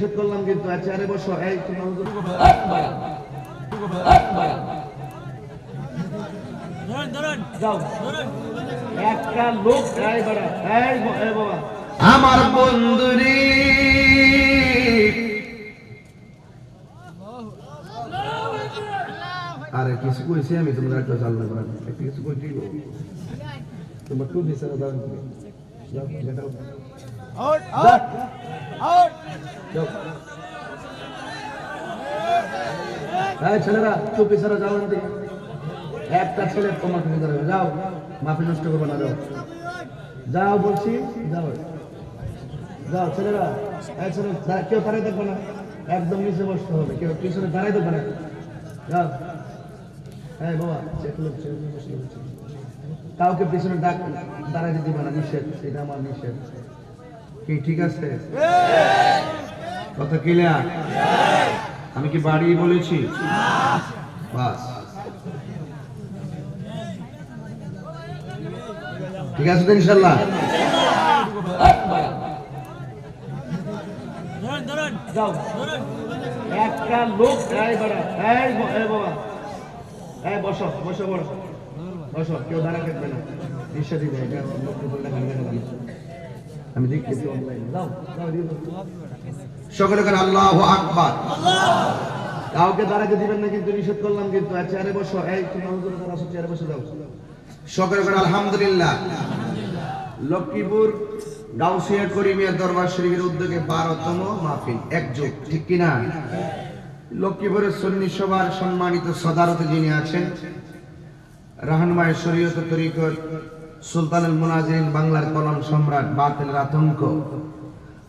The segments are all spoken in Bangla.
নিষেধ করলাম কিন্তু আর চেয়ারে বসো এই একটা লোক আমার বন্ধুরি। আরে কিছু কইছি আমি তোমরা একটা জানলে পারো একটা কিছু কই দিব তোমার টু দিছে না যেটা না না কেউ দাঁড়াই দেখবে না। একদম নিচে বসতে হবে। কেউ পিছনে দাঁড়াই দেখবে না। যাও। হ্যাঁ বাবা। কাউকে পিছনে ডাক দাঁড়াই দিতে পারে নিষেধ। এটা আমার নিষেধ। কি ঠিক আছে? কথা ক্লিয়ার আমি কি বাড়ি বলেছি? বাস। ঠিক আছে তো ইনশাল্লাহ যাও। একটা লোক বসো বসো বড় বসো কেউ দাঁড়া থাকবে না। নিষেধ দিবে। আমি। সকলে করে আল্লাহ আকবার। কাউকে দাঁড়াতে দিবেন না, কিন্তু নিষেধ করলাম, কিন্তু চেয়ারে বসো। এই তুমি হুজুর আছো, চেয়ারে বসে যাও সকলে করে আলহামদুলিল্লাহ। লক্ষ্মীপুর, গাউসিয়া, করিমিয়া দরবার শরীফের উদ্যোগে বারোতম মাহফিল। একযোগ, ঠিক কিনা? লক্ষ্মীপুরের সন্নি সভার সম্মানিত সদারতে যিনি আছেন রাহানমায় শরীয়ত তরিকত সুলতানুল মুনাজিরিন বাংলার কলম সম্রাট বাতিল রাতঙ্ক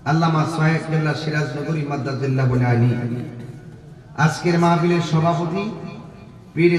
আল্লামা সাহেবুল্লাহ সিরাজনগরী মাদ্দাজিল্লাহ বলে আলী আজকের মাহফিলের সভাপতি পীর